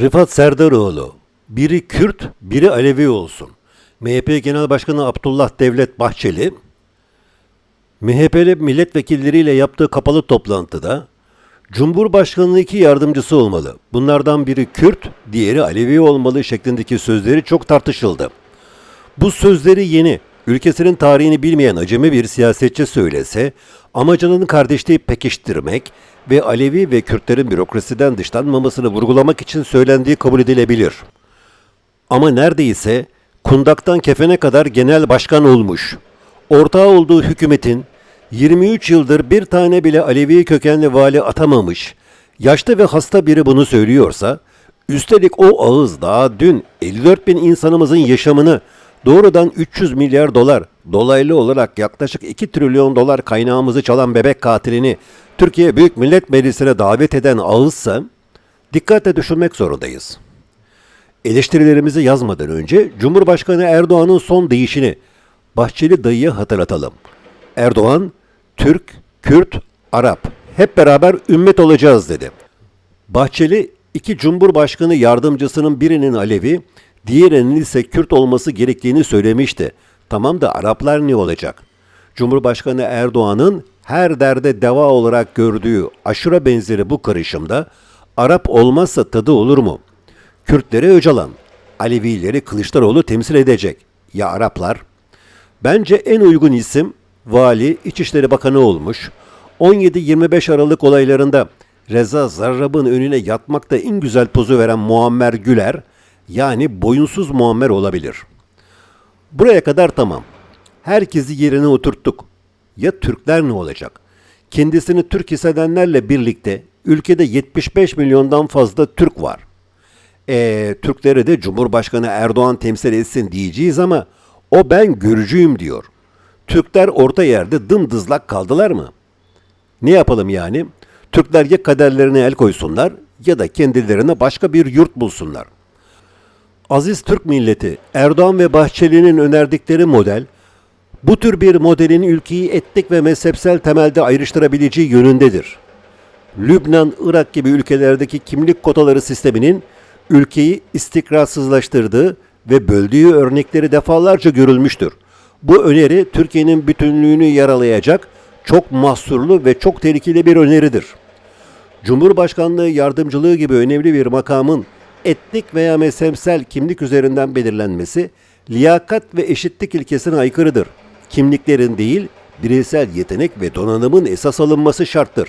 Rıfat Serdaroğlu, biri Kürt, biri Alevi olsun. MHP Genel Başkanı Abdullah Devlet Bahçeli, MHP'li milletvekilleriyle yaptığı kapalı toplantıda Cumhurbaşkanı'nın iki yardımcısı olmalı. Bunlardan biri Kürt, diğeri Alevi olmalı şeklindeki sözleri çok tartışıldı. Bu sözleri yeni, ülkesinin tarihini bilmeyen acemi bir siyasetçi söylese, amacının kardeşliği pekiştirmek ve Alevi ve Kürtlerin bürokrasiden dışlanmamasını vurgulamak için söylendiği kabul edilebilir. Ama neredeyse kundaktan kefene kadar genel başkan olmuş. Ortağı olduğu hükümetin 23 yıldır bir tane bile Alevi kökenli vali atamamış, yaşlı ve hasta biri bunu söylüyorsa, üstelik o ağız daha dün 54 bin insanımızın yaşamını doğrudan 300 milyar dolar, dolaylı olarak yaklaşık 2 trilyon dolar kaynağımızı çalan bebek katilini Türkiye Büyük Millet Meclisi'ne davet eden ağızsa, dikkatle düşünmek zorundayız. Eleştirilerimizi yazmadan önce Cumhurbaşkanı Erdoğan'ın son deyişini Bahçeli dayıya hatırlatalım. Erdoğan, Türk, Kürt, Arap hep beraber ümmet olacağız dedi. Bahçeli iki Cumhurbaşkanı yardımcısının birinin Alevi, diğerinin ise Kürt olması gerektiğini söylemişti. Tamam da Araplar ne olacak? Cumhurbaşkanı Erdoğan'ın her derde deva olarak gördüğü aşure benzeri bu karışımda Arap olmazsa tadı olur mu? Kürtleri Öcalan, Alevileri Kılıçdaroğlu temsil edecek. Ya Araplar? Bence en uygun isim Vali İçişleri Bakanı olmuş. 17-25 Aralık olaylarında Reza Zarrab'ın önüne yatmakta en güzel pozu veren Muammer Güler, yani boyunsuz Muammer olabilir. Buraya kadar tamam. Herkesi yerine oturttuk. Ya Türkler ne olacak? Kendisini Türk hissedenlerle birlikte ülkede 75 milyondan fazla Türk var. E, Türkleri de Cumhurbaşkanı Erdoğan temsil etsin diyeceğiz ama o ben görücüyüm diyor. Türkler orta yerde dımdızlak kaldılar mı? Ne yapalım yani? Türkler ya kaderlerine el koysunlar ya da kendilerine başka bir yurt bulsunlar. Aziz Türk milleti Erdoğan ve Bahçeli'nin önerdikleri model bu tür bir modelin ülkeyi etnik ve mezhepsel temelde ayrıştırabileceği yönündedir. Lübnan, Irak gibi ülkelerdeki kimlik kotaları sisteminin ülkeyi istikrarsızlaştırdığı ve böldüğü örnekleri defalarca görülmüştür. Bu öneri Türkiye'nin bütünlüğünü yaralayacak çok mahsurlu ve çok tehlikeli bir öneridir. Cumhurbaşkanlığı yardımcılığı gibi önemli bir makamın etnik veya mezhepsel kimlik üzerinden belirlenmesi liyakat ve eşitlik ilkesine aykırıdır. Kimliklerin değil, bireysel yetenek ve donanımın esas alınması şarttır.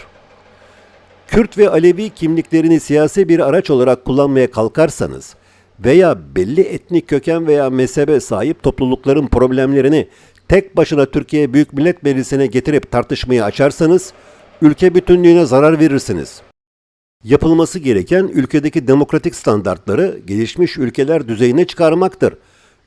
Kürt ve Alevi kimliklerini siyasi bir araç olarak kullanmaya kalkarsanız veya belli etnik köken veya mezhebe sahip toplulukların problemlerini tek başına Türkiye Büyük Millet Meclisi'ne getirip tartışmayı açarsanız ülke bütünlüğüne zarar verirsiniz. Yapılması gereken ülkedeki demokratik standartları gelişmiş ülkeler düzeyine çıkarmaktır.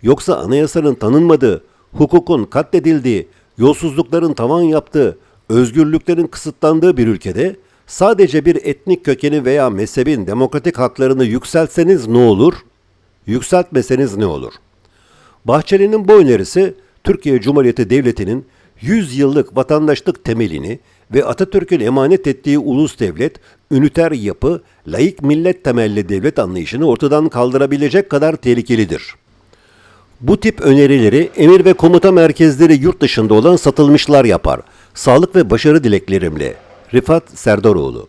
Yoksa anayasanın tanınmadığı, hukukun katledildiği, yolsuzlukların tavan yaptığı, özgürlüklerin kısıtlandığı bir ülkede sadece bir etnik kökeni veya mezhebin demokratik haklarını yükseltseniz ne olur? Yükseltmeseniz ne olur? Bahçeli'nin bu önerisi Türkiye Cumhuriyeti Devleti'nin 100 yıllık vatandaşlık temelini ve Atatürk'ün emanet ettiği ulus devlet, üniter yapı, laik millet temelli devlet anlayışını ortadan kaldırabilecek kadar tehlikelidir. Bu tip önerileri emir ve komuta merkezleri yurt dışında olan satılmışlar yapar. Sağlık ve başarı dileklerimle. Rifat Serdaroğlu